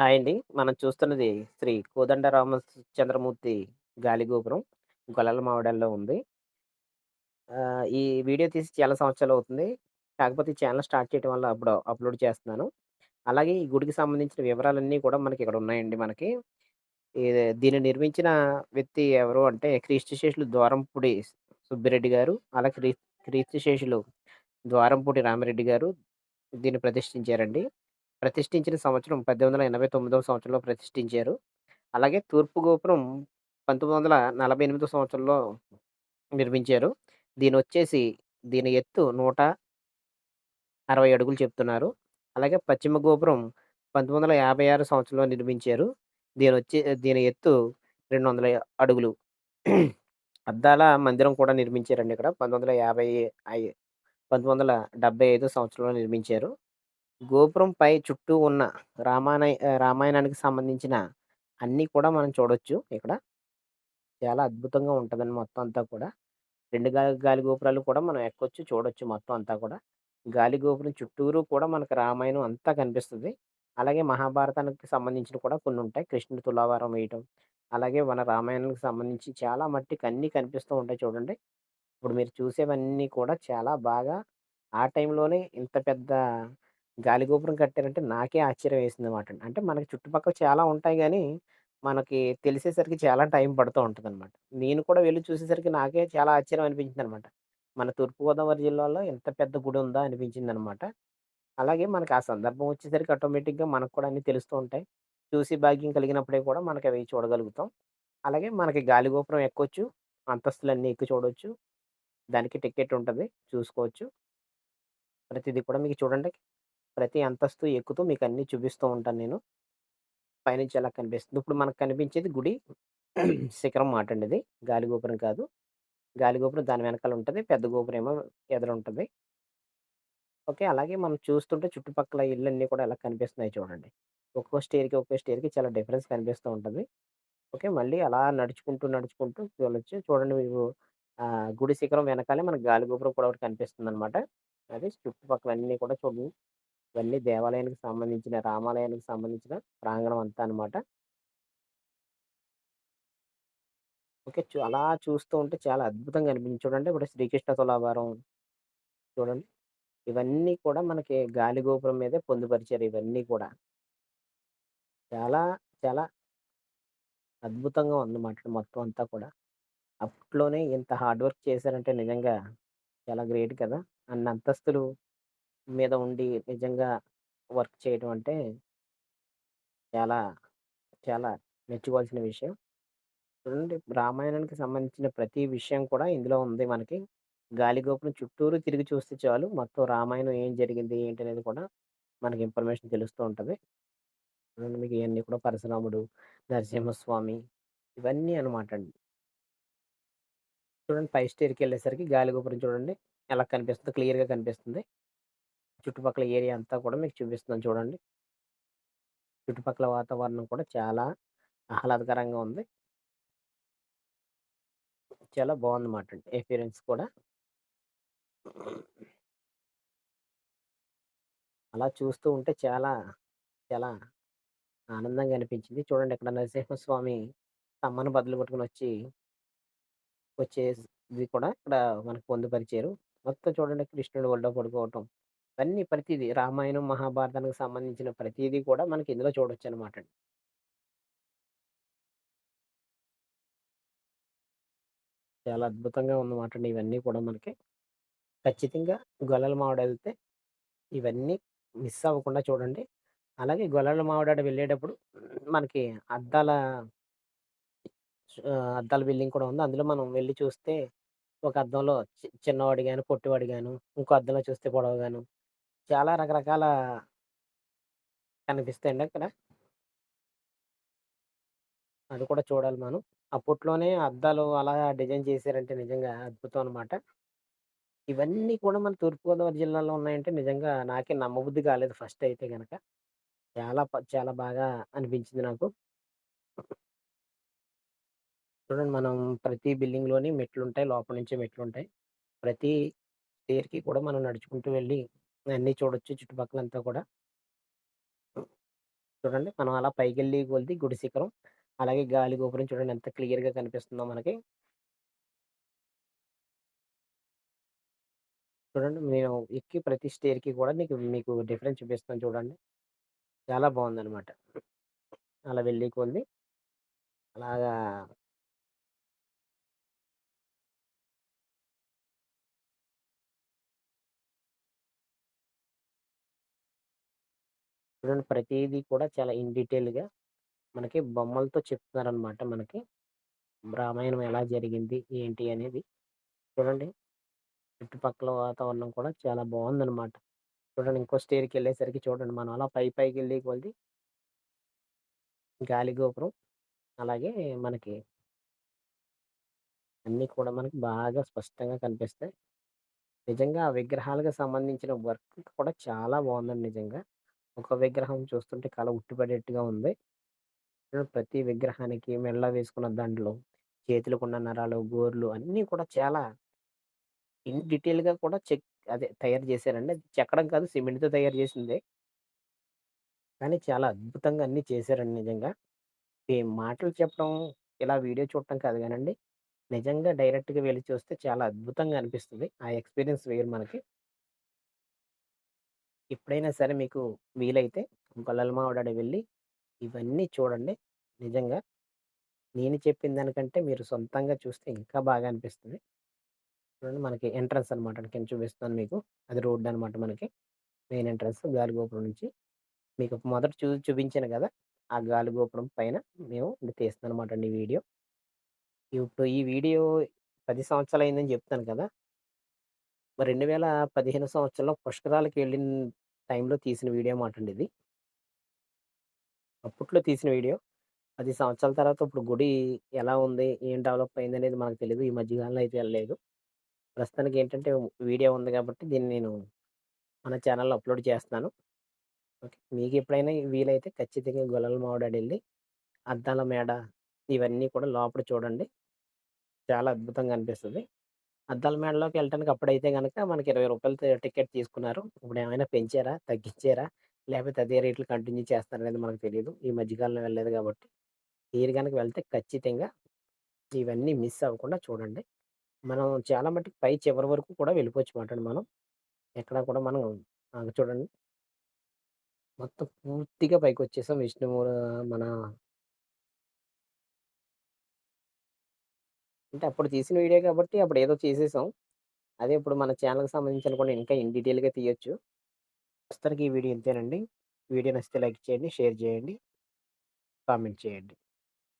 Hi అండి. మనం చూస్తున్నది శ్రీ కోదండరామచంద్రమూర్తి గాలిగోపురం. గొల్లల మావిడాల్లో ఉంది. ఈ వీడియో తీసి చాలా సంవత్సరాలు అవుతుంది కాకపోతే ఈ స్టార్ట్ చేయటం వల్ల అప్పుడు అప్‌లోడ్ చేస్తున్నాను. అలాగే ఈ గుడికి సంబంధించిన వివరాలన్నీ కూడా మనకి ఇక్కడ ఉన్నాయండి మనకి. ఇది దీన్ని నిర్మించిన వ్యక్తి ఎవరు అంటే క్రీస్తుశేషులు ద్వారంపూడి సుబ్బిరెడ్డి గారు. అలాగే క్రీ క్రీస్తుశేషులు ద్వారంపూడి రామిరెడ్డి గారు దీన్ని ప్రతిష్ఠించారండి. ప్రతిష్ఠించిన సంవత్సరం 1889 సంవత్సరంలో ప్రతిష్ఠించారు. అలాగే తూర్పు గోపురం 1948 సంవత్సరంలో నిర్మించారు. దీనొచ్చేసి దీని ఎత్తు 160 అడుగులు చెప్తున్నారు. అలాగే పశ్చిమ గోపురం 1956 సంవత్సరంలో నిర్మించారు. దీనొచ్చే దీని ఎత్తు 200 అడుగులు. అద్దాల మందిరం కూడా నిర్మించారండి ఇక్కడ. 1950 ఐ 1975 సంవత్సరంలో నిర్మించారు. గోపురంపై చుట్టూ ఉన్న రామానయ రామాయణానికి సంబంధించిన అన్నీ కూడా మనం చూడొచ్చు ఇక్కడ. చాలా అద్భుతంగా ఉంటదండి మొత్తం అంతా కూడా. 2 గా గాలి గోపురాలు కూడా మనం ఎక్కొచ్చు, చూడొచ్చు మొత్తం అంతా కూడా. గాలి గోపురం చుట్టూరు కూడా మనకు రామాయణం అంతా కనిపిస్తది. అలాగే మహాభారతానికి సంబంధించినవి కూడా కొన్నుంటాయి. కృష్ణుడు తులాభారం వేయటం, అలాగే మన రామాయణానికి సంబంధించి చాలా మట్టికి అన్నీ కనిపిస్తూ ఉంటాయి చూడండి. ఇప్పుడు మీరు చూసేవన్నీ కూడా చాలా బాగా ఆ టైంలోనే ఇంత పెద్ద గాలిగోపురం కట్టారంటే నాకే ఆశ్చర్యం వేసిందన్నమాట. అంటే మనకి చుట్టుపక్కల చాలా ఉంటాయి గానీ, మనకి తెలిసేసరికి చాలా టైం పడుతూ ఉంటదనమాట. నేను కూడా వెళ్ళి చూసేసరికి నాకే చాలా ఆశ్చర్యం అనిపించిందనమాట. మన తూర్పుగోదావరి జిల్లాలో ఇంత పెద్ద గుడి ఉందా అనిపించిందనమాట. అలాగే మనకు ఆ సందర్భం వచ్చేసరికి ఆటోమేటిక్‌గా మనకు కూడా అన్నీ తెలుస్తూ ఉంటాయి. చూసి భాగ్యం కలిగినప్పుడే కూడా మనకవి చూడగలుగుతాం. అలాగే మనకి గాలిగోపురం ఎక్కొచ్చు. అంతస్తులన్నీ ఎక్కి చూడొచ్చు. దానికి టికెట్ ఉంటది. చూసుకోవచ్చు. ప్రతిదీ కూడా మీకు చూడండి. ప్రతి అంతస్తు ఎక్కుతూ మీకన్నీ చూపిస్తూ ఉంటాను నేను. పైనుంచి ఎలా కనిపిస్తుంది. ఇప్పుడు మనకు కనిపించేది గుడి శిఖరం మాటండి ఇది. గాలి గోపురం కాదు. గాలి గోపురం దాని వెనకాల ఉంటుంది పెద్ద గోపురం ఏమో ఎదురుంటుంది ఓకే. అలాగే మనం చూస్తుంటే చుట్టుపక్కల ఇళ్ళన్నీ కూడా ఎలా కనిపిస్తున్నాయి చూడండి. ఒక్కో స్టేర్‌కి, ఒక్కో స్టేర్‌కి చాలా డిఫరెన్స్ కనిపిస్తూ ఉంటుంది ఓకే. మళ్ళీ అలా నడుచుకుంటూ, నడుచుకుంటూ చూడొచ్చు చూడండి మీకు గుడి శిఖరం వెనకాలే మనకు గాలి గోపురం కూడా ఒకటి కనిపిస్తుంది అనమాట అది చుట్టుపక్కల అన్నీ కూడా చూడండి. ఇవన్నీ దేవాలయానికి సంబంధించిన, రామాలయానికి సంబంధించిన ప్రాంగణం అంతా అనమాట. ఓకే. చు అలా చూస్తూ ఉంటే చాలా అద్భుతంగా అనిపించింది. చూడండి ఇప్పుడు శ్రీకృష్ణ తులాభారం చూడండి. ఇవన్నీ కూడా మనకి గాలి గోపురం మీదే పొందుపరిచారు ఇవన్నీ కూడా. చాలా, చాలా అద్భుతంగా ఉందన్నమాట మొత్తం అంతా కూడా. అప్పట్లోనే ఇంత హార్డ్ వర్క్ చేశారంటే నిజంగా చాలా గ్రేట్ కదా! అన్ని అంతస్తులు మీద ఉండి నిజంగా వర్క్ చేయడం అంటే చాలా, చాలా మెచ్చుకోవాల్సిన విషయం. చూడండి రామాయణానికి సంబంధించిన ప్రతి విషయం కూడా ఇందులో ఉంది మనకి. గాలిగోపురం చుట్టూరు తిరిగి చూస్తే చాలు మొత్తం రామాయణం ఏం జరిగింది, ఏంటి అనేది కూడా మనకి ఇన్ఫర్మేషన్ తెలుస్తూ ఉంటది. చూడండి మీకు ఇయన్నీ కూడా పరశురాముడు, నరసింహస్వామి ఇవన్నీ అనమాట అండి. చూడండి పై స్టేర్‌కెళ్ళేసరికి వెళ్ళేసరికి గాలిగోపురం చూడండి ఎలా కనిపిస్తుందో క్లియర్‌గా కనిపిస్తుంది. చుట్టుపక్కల ఏరియా అంతా కూడా మీకు చూపిస్తున్నాను చూడండి. చుట్టుపక్కల వాతావరణం కూడా చాలా ఆహ్లాదకరంగా ఉంది. చాలా బాగుందన్నమాట అండి. ఎపిరియన్స్ కూడా. అలా చూస్తూ ఉంటే చాలా, చాలా ఆనందంగా అనిపించింది. చూడండి ఇక్కడ నరసింహస్వామి తమ్మను బదులు కొట్టుకుని వచ్చి వచ్చేది కూడా ఇక్కడ మనకు పొందుపరిచారు. మొత్తం చూడండి కృష్ణుడు ఒళ్ళో పడుకోవటం. ఇవన్నీ ప్రతీది రామాయణం, మహాభారతానికి సంబంధించిన ప్రతీదీ కూడా మనకి ఇందులో చూడొచ్చనమాట అండి. చాలా అద్భుతంగా ఉందన్నమాట అండి ఇవన్నీ కూడా మనకి. ఖచ్చితంగా గొల్లల మావిడెళ్తే ఇవన్నీ మిస్ అవ్వకుండా చూడండి. అలాగే గొల్లల మావిడాడ వెళ్ళేటప్పుడు మనకి అద్దాల ఆహ్, అద్దాల బిల్డింగ్ కూడా ఉంది. అందులో మనం వెళ్ళి చూస్తే ఒక అద్దంలో చి చిన్నవాడు గాను, పొట్టివాడు గాను, ఇంకో అద్దంలో చూస్తే పొడవుగాను చాలా రకరకాల కనిపిస్తాయండి అక్కడ. అది కూడా చూడాలి మనం. అప్పట్లోనే అద్దాలు అలా డిజైన్ చేశారంటే నిజంగా అద్భుతం అనమాట. ఇవన్నీ కూడా మన తూర్పుగోదావరి జిల్లాలో ఉన్నాయంటే నిజంగా నాకే నమ్మబుద్ధి కాలేదు ఫస్ట్ అయితే కనుక చాలా ప చాలా బాగా అనిపించింది నాకు. చూడండి మనం ప్రతి బిల్డింగ్‌లోని మెట్లుంటాయి. లోపల నుంచే మెట్లుంటాయి. ప్రతి స్టేర్‌కి కూడా మనం నడుచుకుంటూ వెళ్ళి అన్నీ చూడొచ్చు చుట్టుపక్కలంతా కూడా. చూడండి మనం అలా పైకెళ్ళి కొలిది గుడి శిఖరం, అలాగే గాలి గోపురం చూడండి ఎంత క్లియర్‌గా కనిపిస్తుందో మనకి. చూడండి నేను ఎక్కి ప్రతి స్టేర్‌కి కూడా నీకు మీకు డిఫరెన్స్ చూపిస్తాను చూడండి. చాలా బావుందనమాట. అలా వెళ్ళే కొలిది అలాగా చూడండి ప్రతిదీ కూడా చాలా ఇన్ డీటెయిల్‌గా మనకి బొమ్మలతో చెప్తున్నారనమాట మనకి. రామాయణం ఎలా జరిగింది, ఏంటి అనేది. చూడండి చుట్టుపక్కల వాతావరణం కూడా చాలా బాగుందనమాట చూడండి ఇంకో స్టేర్‌కెళ్ళేసరికి చూడండి మనం అలా పై పైకి వెళ్ళి కొలిది గాలి గోపురం, అలాగే మనకి అన్నీ కూడా మనకి బాగా స్పష్టంగా కనిపిస్తాయి. నిజంగా ఆ విగ్రహాలకు సంబంధించిన వర్క్ కూడా చాలా బాగుందండి నిజంగా. ఒక విగ్రహం చూస్తుంటే కళ ఉట్టిపడేట్టుగా ఉంది. ప్రతి విగ్రహానికి మెడలో వేసుకున్న దండలు, చేతులకున్న నరాలు, గోర్లు అన్నీ కూడా చాలా ఇన్ డీటెయిల్‌గా కూడా చెక్ అదే తయారు చేశారండి. అది చెక్కడం కాదు సిమెంట్‌తో తయారు చేసిందే. కానీ చాలా అద్భుతంగా అన్నీ చేశారండి నిజంగా. ఈ మాటలు చెప్పడం, ఇలా వీడియో చూడటం కాదు గానండి. నిజంగా డైరెక్ట్‌గా వెళ్ళి చూస్తే చాలా అద్భుతంగా అనిపిస్తది. ఆ ఎక్స్‌పీరియన్స్ వేరు మనకి. ఎప్పుడైనా సరే మీకు వీలైతే గొల్లలమావిడాడ వెళ్ళి ఇవన్నీ చూడండి. నిజంగా. నేను చెప్పిన దానికంటే మీరు సొంతంగా చూస్తే ఇంకా బాగా అనిపిస్తుంది చూడండి మనకి ఎంట్రన్స్ అనమాట. కింద చూపిస్తున్నాను మీకు. అది రోడ్ అనమాట మనకి. మెయిన్ ఎంట్రన్స్ గాలిగోపురం నుంచి. మీకు మొదట చూ చూపించాను కదా ఆ గాలిగోపురం పైన మేము తీస్తున్నాననమాట అండి ఈ వీడియో. ఇప్పుడు ఈ వీడియో పది సంవత్సరాలు అయిందని చెప్తాను కదా! మరి 2015 సంవత్సరంలో పుష్కరాలకి వెళ్ళిన టైంలో తీసిన వీడియో మాట అండి ఇది. అప్పట్లో తీసిన వీడియో. పది సంవత్సరాల తర్వాత ఇప్పుడు గుడి ఎలా ఉంది? ఏం డెవలప్ అయింది అనేది మనకు తెలియదు ఈ మధ్యకాలంలో అయితే వెళ్ళలేదు ప్రస్తుతానికి ఏంటంటే వీడియో ఉంది కాబట్టి దీన్ని నేను మన ఛానెల్‌లో అప్‌లోడ్ చేస్తున్నాను. ఓకే. మీకెప్పుడైనా వీలైతే ఖచ్చితంగా గొల్లల వెళ్ళి అద్దాల మేడ ఇవన్నీ కూడా లోపల చూడండి. చాలా అద్భుతంగా అనిపిస్తుంది అద్దాల మేడలోకి వెళ్ళటానికి అప్పుడైతే గనక మనకి రూ. 20 టికెట్ తీసుకున్నారు. ఇప్పుడేమైనా పెంచారా? తగ్గించారా? లేపోతే అదే రేట్లు కంటిన్యూ చేస్తారనేది మనకు తెలీదు. ఈ మధ్య కాలంలో వెళ్ళలేదు కాబట్టి. మీరు గనక వెళ్తే ఖచ్చితంగా ఇవన్నీ మిస్ అవ్వకుండా చూడండి. మనం చాలా మట్టుకు పై చివరి వరకు కూడా వెళ్ళిపోవచ్చు మాట మనం. ఎక్కడ కూడా మనం ఆహ్, చూడండి. మొత్తం పూర్తిగా పైకొచ్చేసాం. విష్ణువు మన అంటే అప్పుడు తీసిన వీడియో కాబట్టి అప్పుడు ఏదో చేసేసాం. అదే ఇప్పుడు మన ఛానల్కి సంబంధించిన కూడా ఇంకా ఇన్ డీటెయిల్‌గా తీయొచ్చు. ప్రస్తుతానికి ఈ వీడియో ఇంతేనండి. వీడియో నచ్చితే లైక్ చేయండి, షేర్ చేయండి, కామెంట్ చేయండి.